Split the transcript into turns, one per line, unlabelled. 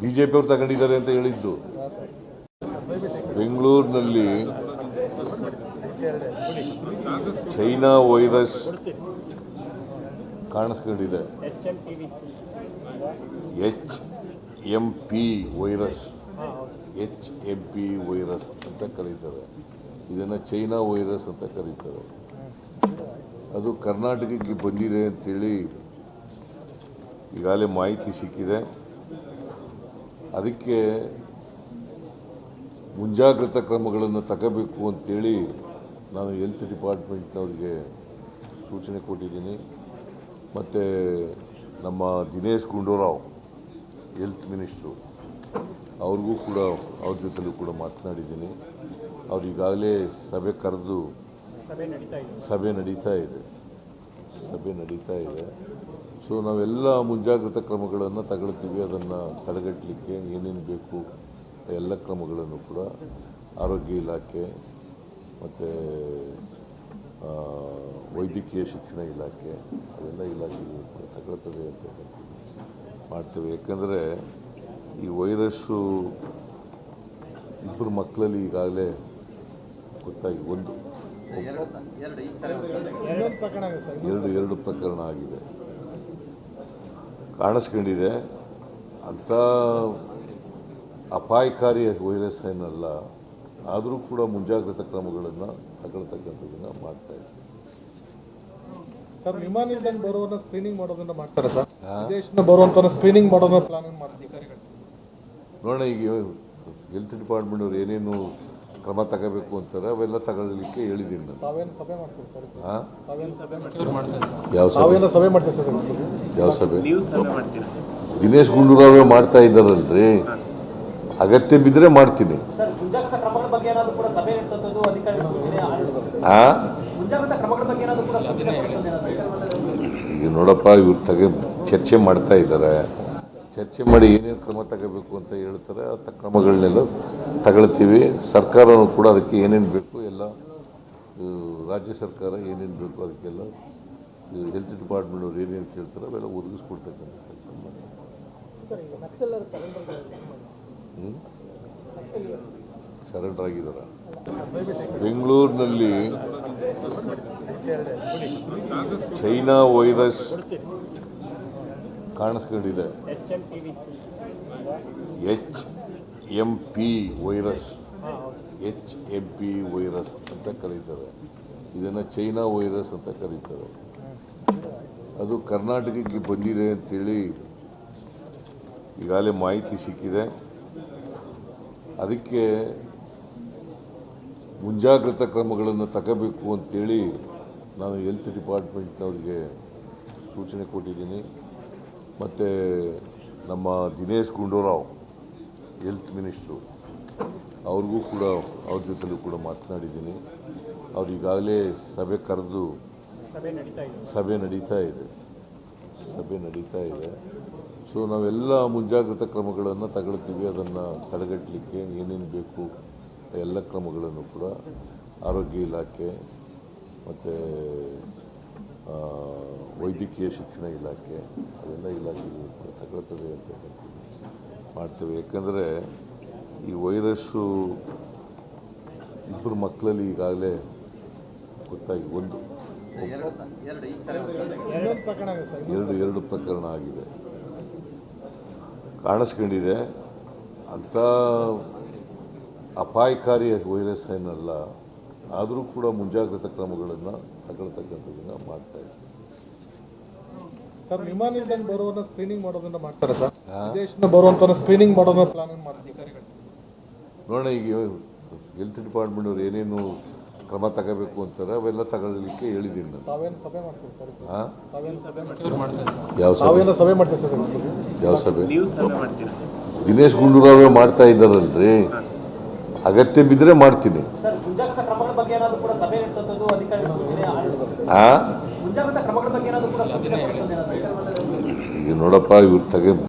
B J ತಗೊಂಡಿದ್ದಾರೆ ಅಂತ ಹೇಳಿದ್ದು. ಬೆಂಗಳೂರಿನಲ್ಲಿ China virus ಕಾಣಿಸ್ಕೊಂಡಿದೆ. H M P virus. H M P virus ಅಂತ ಕರೀತಾರೆ. ಇದನ್ನು ಚೈನಾ ವೈರಸ್ ಅಂತ ಕರೀತಾರೆ. ಅದು ಕರ್ನಾಟಕಕ್ಕೆ ಬಂದಿದೆ ಅಂತೇಳಿ ಈಗಾಗಲೇ ಮಾಹಿತಿ ಸಿಕ್ಕಿದೆ. ಅದಕ್ಕೆ ಮುಂಜಾಗ್ರತಾ ಕ್ರಮಗಳನ್ನು ತಗೋಬೇಕು ಅಂತೇಳಿ ನಾನು ಹೆಲ್ತ್ ಡಿಪಾರ್ಟ್ಮೆಂಟ್ನವ್ರಿಗೆ ಸೂಚನೆ ಕೊಟ್ಟಿದ್ದೀನಿ. ಮತ್ತು ನಮ್ಮ ದಿನೇಶ್ ಗುಂಡೂರಾವ್ ಹೆಲ್ತ್ ಮಿನಿಸ್ಟ್ರು ಅವ್ರಿಗೂ ಕೂಡ ಅವ್ರ ಜೊತೆಲೂ ಕೂಡ ಮಾತನಾಡಿದ್ದೀನಿ. ಅವ್ರು ಈಗಾಗಲೇ ಸಭೆ ಕರೆದು ಸಭೆ ನಡೀತಾ ಇದೆ. ಸಭೆ ನಡೀತಾ ಇದೆ. ಸೊ ನಾವೆಲ್ಲ ಮುಂಜಾಗ್ರತಾ ಕ್ರಮಗಳನ್ನು ತಗೊಳ್ತೀವಿ. ಅದನ್ನು ತಡೆಗಟ್ಟಲಿಕ್ಕೆ ಏನೇನು ಬೇಕು ಎಲ್ಲ ಕ್ರಮಗಳನ್ನು ಕೂಡ ಆರೋಗ್ಯ ಇಲಾಖೆ ಮತ್ತು ವೈದ್ಯಕೀಯ ಶಿಕ್ಷಣ ಇಲಾಖೆ ಅವೆಲ್ಲ ಇಲಾಖೆಗಳು ಕೂಡ ತಗೊಳ್ತದೆ ಅಂತ ಮಾಡ್ತೇವೆ. ಯಾಕಂದರೆ ಈ ವೈರಸ್ಸು ಇಬ್ಬರು ಮಕ್ಕಳಲ್ಲಿ ಈಗಾಗಲೇ ಗೊತ್ತಾಗಿ ಒಂದು ಎರಡು ಎರಡು ಪ್ರಕರಣ ಆಗಿದೆ. ಕಾಣಿಸ್ಕೊಂಡಿದೆ. ಅಂಥ ಅಪಾಯಕಾರಿ ವೈರಸ್ ಏನಲ್ಲ ಆದರೂ ಕೂಡ ಮುಂಜಾಗ್ರತಾ ಕ್ರಮಗಳನ್ನು ತಗೊಳ್ತಕ್ಕಂಥದ್ದನ್ನು ಮಾಡ್ತಾ ಇದ್ದೀವಿ
ಸರ್ ವಿಮಾನ ನಿಲ್ದಾಣ ಬರೋನ್ನ ಸ್ಕ್ರೀನಿಂಗ್ ಮಾಡೋದನ್ನ ಮಾಡ್ತಾರೆ ಸರ್? ವಿದೇಶದಿಂದ ಬರುವಂತ ಸ್ಕ್ರೀನಿಂಗ್ ಮಾಡೋದನ್ನ ಪ್ಲಾನಿಂಗ್ ಮಾಡ್ತಾರೆ?
ನೋಡೋಣ ಈಗ ಹೆಲ್ತ್ ಡಿಪಾರ್ಟ್ಮೆಂಟ್ ಅವ್ರು ಏನೇನು ಕ್ರಮ ತಗೋಬೇಕು ಅಂತಾರೆ ಅವೆಲ್ಲ ತಗೊಳ್ಳಿಕ್ಕೆ ಹೇಳಿದ್ದೀನಿ ನಾನು.
ಸಭೆ ಮಾಡ್ತೀರಿ ಸರ್?
ಹಾಂ?
ತಾವೇನು ಸಭೆ ಮಾಡ್ತೀರಿ?
ಯಾವ ಸಭೆ?
ತಾವೇನು ಸಭೆ ಮಾಡ್ತೀರಿ ಸರ್
ಯಾವ ಸಭೆ?
ನೀವು ಸಭೆ ಮಾಡ್ತೀರಾ?
ದಿನೇಶ್ ಗುಂಡೂರಾವೇ ಮಾಡ್ತಾ ಇದ್ದಾರಲ್ರಿ. ಅಗತ್ಯ ಬಿದ್ದರೆ ಮಾಡ್ತೀನಿ.
ಸರ್ ಮುಂಜಾಗ್ರತಾ ಕ್ರಮಗಳ ಬಗ್ಗೆ ಏನಾದರೂ ಕೂಡ ಸಭೆ ನಡೆಸುವಂಥದ್ದು ಅಧಿಕಾರಿಗಳ ಸೂಚನೆ ಆಡಳಿತ
ಆ
ಕ್ರಮಗಳ ಬಗ್ಗೆ ಏನಾದರೂ ಕೂಡ ಸೂಚನೆ ಕೊಡುವಂಥದ್ದು ಏನಾದ್ರು?
ಈಗ ನೋಡಪ್ಪ ಇವ್ರು ತಗ ಚರ್ಚೆ ಮಾಡ್ತಾ ಇದ್ದಾರೆ. ಚರ್ಚೆ ಮಾಡಿ ಏನೇನು ಕ್ರಮ ತಗೋಬೇಕು ಅಂತ ಹೇಳ್ತಾರೆ ಆ ಕ್ರಮಗಳನ್ನೆಲ್ಲ ತಗೊಳ್ತೀವಿ. ಸರ್ಕಾರನೂ ಕೂಡ ಅದಕ್ಕೆ ಏನೇನು ಬೇಕು ಎಲ್ಲ ರಾಜ್ಯ ಸರ್ಕಾರ ಏನೇನು ಬೇಕು ಅದಕ್ಕೆಲ್ಲ ಹೆಲ್ತ್ ಡಿಪಾರ್ಟ್ಮೆಂಟ್ ಅವ್ರು ಏನೇನು ಕೇಳ್ತಾರೆ ಅವೆಲ್ಲ ಒದಗಿಸ್ಕೊಡ್ತಕ್ಕಂಥ ಕೆಲಸ ಸರೆಂಡರ್ ಆಗಿದ್ದಾರೆ ಬೆಂಗಳೂರಿನಲ್ಲಿ China virus ಕಾಣಿಸ್ಕೊಂಡಿದೆ. H M P virus H M P virus ಅಂತ ಕರೀತಾರೆ. ಇದನ್ನು ಚೈನಾ ವೈರಸ್ ಅಂತ ಕರೀತಾರೆ. ಅದು ಕರ್ನಾಟಕಕ್ಕೆ ಬಂದಿದೆ ಅಂತೇಳಿ ಈಗಾಗಲೇ ಮಾಹಿತಿ ಸಿಕ್ಕಿದೆ. ಅದಕ್ಕೆ ಮುಂಜಾಗ್ರತಾ ಕ್ರಮಗಳನ್ನು ತಗೋಬೇಕು ಅಂತೇಳಿ ನಾನು ಹೆಲ್ತ್ ಡಿಪಾರ್ಟ್ಮೆಂಟ್ನವರಿಗೆ ಸೂಚನೆ ಕೊಟ್ಟಿದ್ದೀನಿ. ಮತ್ತು ನಮ್ಮ ದಿನೇಶ್ ಗುಂಡೂರಾವ್ ಹೆಲ್ತ್ ಮಿನಿಸ್ಟ್ರು ಅವ್ರಿಗೂ ಕೂಡ ಅವ್ರ ಜೊತೆಲೂ ಕೂಡ ಮಾತನಾಡಿದ್ದೀನಿ. ಅವ್ರು ಈಗಾಗಲೇ ಸಭೆ ಕರೆದು
ಸಭೆ ನಡೀತಾ ಇದೆ.
ಸಭೆ ನಡೀತಾ ಇದೆ. ಸೊ ನಾವೆಲ್ಲ ಮುಂಜಾಗ್ರತಾ ಕ್ರಮಗಳನ್ನು ತಗೊಳ್ತೀವಿ. ಅದನ್ನು ತಡೆಗಟ್ಟಲಿಕ್ಕೆ ಏನೇನು ಬೇಕು ಎಲ್ಲ ಕ್ರಮಗಳನ್ನು ಕೂಡ ಆರೋಗ್ಯ ಇಲಾಖೆ ಮತ್ತು ವೈದ್ಯಕೀಯ ಶಿಕ್ಷಣ ಇಲಾಖೆ ಅವೆಲ್ಲ ಇಲಾಖೆಗಳು ಕೂಡ ತಗೊಳ್ತದೆ ಅಂತ ಮಾಡ್ತೇವೆ. ಯಾಕಂದರೆ ಈ ವೈರಸ್ಸು ಇಬ್ಬರು ಮಕ್ಕಳಲ್ಲಿ ಈಗಾಗಲೇ ಗೊತ್ತಾಗಿ ಒಂದು ಎರಡು ಎರಡು ಪ್ರಕರಣ ಆಗಿದೆ. ಕಾಣಿಸ್ಕೊಂಡಿದೆ. ಅಂಥ ಅಪಾಯಕಾರಿ ವೈರಸ್ ಏನಲ್ಲ, ಆದರೂ ಕೂಡ ಮುಂಜಾಗ್ರತಾ ಕ್ರಮಗಳನ್ನು ತಗೊಳ್ತಕ್ಕಂಥದ್ದನ್ನು ಮಾಡ್ತಾ ಇದ್ದೀವಿ
ಸರ್ ವಿಮಾನ ನಿಲ್ದಾಣ ಬರೋನ್ನ ಸ್ಕ್ರೀನಿಂಗ್ ಮಾಡೋದನ್ನ ಮಾಡ್ತಾರೆ ಸರ್? ವಿದೇಶದಿಂದ ಬರುವಂತ ಸ್ಕ್ರೀನಿಂಗ್ ಮಾಡೋದನ್ನ ಪ್ಲಾನಿಂಗ್ ಮಾಡ್ತಾರೆ
ನೋಡೋಣ ಈಗ ಹೆಲ್ತ್ ಡಿಪಾರ್ಟ್ಮೆಂಟ್ ಅವ್ರು ಏನೇನು ಕ್ರಮ ತಗೋಬೇಕು ಅಂತಾರೆ ಅವೆಲ್ಲ ತಗೊಳ್ಳಿಕ್ಕೆ ಹೇಳಿದ್ದೀನಿ ನಾನು. ಯಾವ ಸಭೆ?
ಸರ್
ಯಾವ ಸಭೆ? ದಿನೇಶ್ ಗುಂಡೂರಾವೇ ಮಾಡ್ತಾ ಇದ್ದಾರಲ್ರಿ. ಅಗತ್ಯ ಬಿದ್ದರೆ ಮಾಡ್ತೀನಿ.
ಕ್ರಮಗಳ ಬಗ್ಗೆ ಏನಾದರೂ ಕೂಡ ಸಭೆ ನಡೆಸುವಂಥದ್ದು ಅಧಿಕಾರಿಗಳು
ಆ
ಮುಂಜಾಗ್ರತಾ ಕ್ರಮಗಳ ಬಗ್ಗೆ ಏನಾದರೂ ಕೂಡ?
ಈಗ ನೋಡಪ್ಪ ಇವ್ರ ತಗ